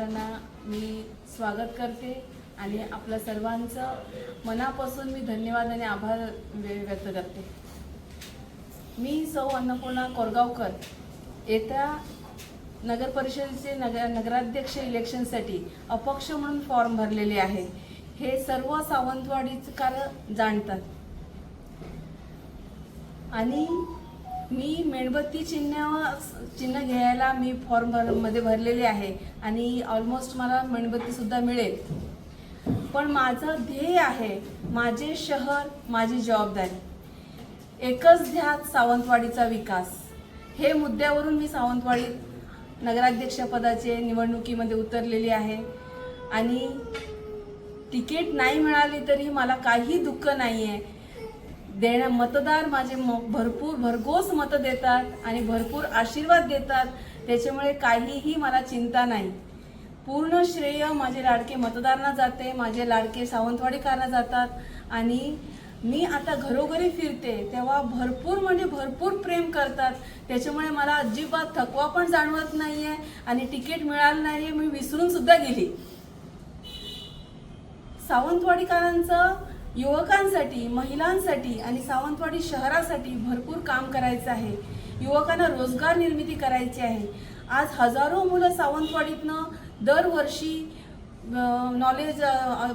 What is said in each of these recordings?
कलाकारांना मी स्वागत करते आणि आपल्या सर्वांचं मनापासून मी धन्यवाद आणि आभार व्यक्त करते. मी सौ अन्नपूर्णा कोरगावकर. येत्या नगर परिषदेचे नगर नगराध्यक्ष इलेक्शनसाठी अपक्ष म्हणून फॉर्म भरलेले आहे. हे सर्व सावंतवाडीकर जाणतात. आणि मी मेणबत्ती चिन्ह चिन्ह घ्यायला मी फॉर्म भरमध्ये भरलेले आहे आणि ऑलमोस्ट मला मेणबत्ती सुद्धा मिळेल. पण माझं ध्येय आहे माझे शहर माझी जबाबदारी. एकच ध्यात सावंतवाडीचा विकास. हे मुद्द्यावरून मी सावंतवाडी नगराध्यक्षपदाचे निवडणुकीमध्ये उतरलेली आहे. आणि तिकीट नाही मिळाली तरी मला काही दुःख नाही आहे देण्या मतदार माझे म भरपूर भरघोस मतं देतात आणि भरपूर आशीर्वाद देतात. त्याच्यामुळे काहीही मला चिंता नाही. पूर्ण श्रेय माझे लाडके मतदारांना जाते माझे लाडके सावंतवाडीकरांना जातात. आणि मी आता घरोघरी फिरते तेव्हा भरपूर म्हणजे भरपूर प्रेम करतात. त्याच्यामुळे मला अजिबात थकवा पण जाणवत नाही आहे आणि तिकीट मिळालं नाही मी विसरून सुद्धा गेली. सावंतवाडीकरांचं युवकांसाठी महिलांसाठी आणि सावंतवाडी शहरासाठी भरपूर काम करायचं आहे. युवकांना रोजगार निर्मिती करायची आहे. आज हजारो मुलं सावंतवाडीतनं दरवर्षी नॉलेज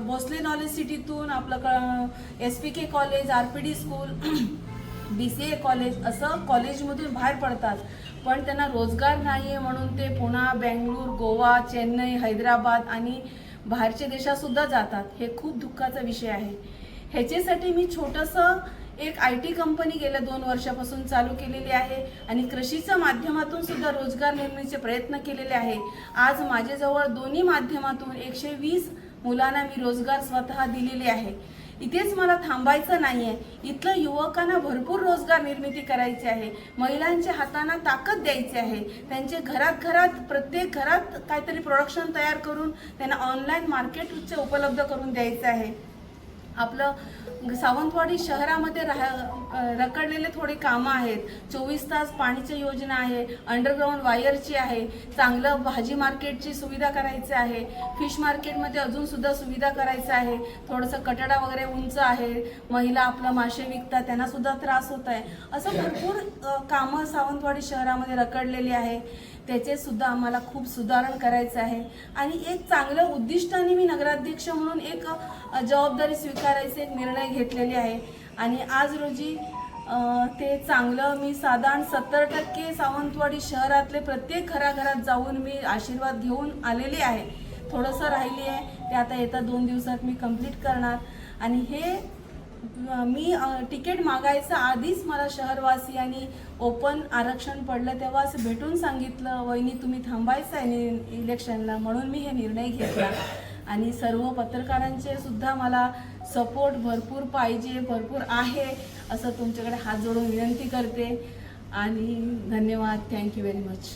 भोसले नॉलेज सिटीतून आपलं K S P K college R P D school B C A college असं कॉलेजमधून बाहेर पडतात. पण त्यांना रोजगार नाही आहे म्हणून ते पुणा बेंगळूर गोवा चेन्नई हैदराबाद आणि बाहेरच्या देशातसुद्धा जातात. हे खूप दुःखाचा विषय आहे. ह्याच्यासाठी मी छोटंसं एक आय टी कंपनी गेल्या दोन वर्षापासून चालू केलेली आहे आणि कृषीच्या माध्यमातून सुद्धा रोजगार निर्मितीचे प्रयत्न केलेले आहे. आज माझ्याजवळ दोन्ही माध्यमातून एकशे वीस मुलांना मी रोजगार स्वतः दिलेले आहे. इथेच मला थांबायचं नाही आहे इथलं युवकांना भरपूर रोजगार निर्मिती करायची आहे. महिलांच्या हातांना ताकद द्यायची आहे. त्यांचे घरात घरात प्रत्येक घरात काहीतरी प्रोडक्शन तयार करून त्यांना ऑनलाईन मार्केटचे उपलब्ध करून द्यायचं आहे. आपलं सावंतवाडी शहरामध्ये राह रखडलेले थोडे कामं आहेत. चोवीस तास पाणीची योजना आहे अंडरग्राऊंड वायरची आहे चांगलं भाजी मार्केटची सुविधा करायची आहे फिश मार्केटमध्ये अजूनसुद्धा सुविधा करायचं आहे. थोडंसं कटडा वगैरे उंच आहे महिला आपलं मासे विकतात त्यांनासुद्धा त्रास होत आहे. असं भरपूर कामं सावंतवाडी शहरामध्ये रखडलेली आहे. त्याचे सुद्धा आम्हाला खूप सुधारण करायचं आहे. आणि एक चांगलं उद्दिष्टाने मी नगराध्यक्ष म्हणून एक जबाबदारी स्वीकार एक निर्णय घेतलेले आहे. आणि आज रोजी ते चांगलं मी साधारण सत्तर टक्के सावंतवाडी शहरातले प्रत्येक घराघरात जाऊन मी आशीर्वाद घेऊन आलेले आहे. थोडंसं राहिली आहे. ते आता येत्या दोन दिवसात मी कंप्लीट करणार. आणि हे मी तिकीट मागायचं आधीच मला शहरवासियांनी ओपन आरक्षण पडलं तेव्हा असं भेटून सांगितलं वहिनी तुम्ही थांबायचं आहे नि- इलेक्शनला म्हणून मी हे निर्णय घेतला. आणि सर्व पत्रकारांचे सुद्धा मला सपोर्ट भरपूर पाहिजे भरपूर आहे असं तुमच्याकडे हात जोडून विनंती करते. आणि धन्यवाद. Thank you very much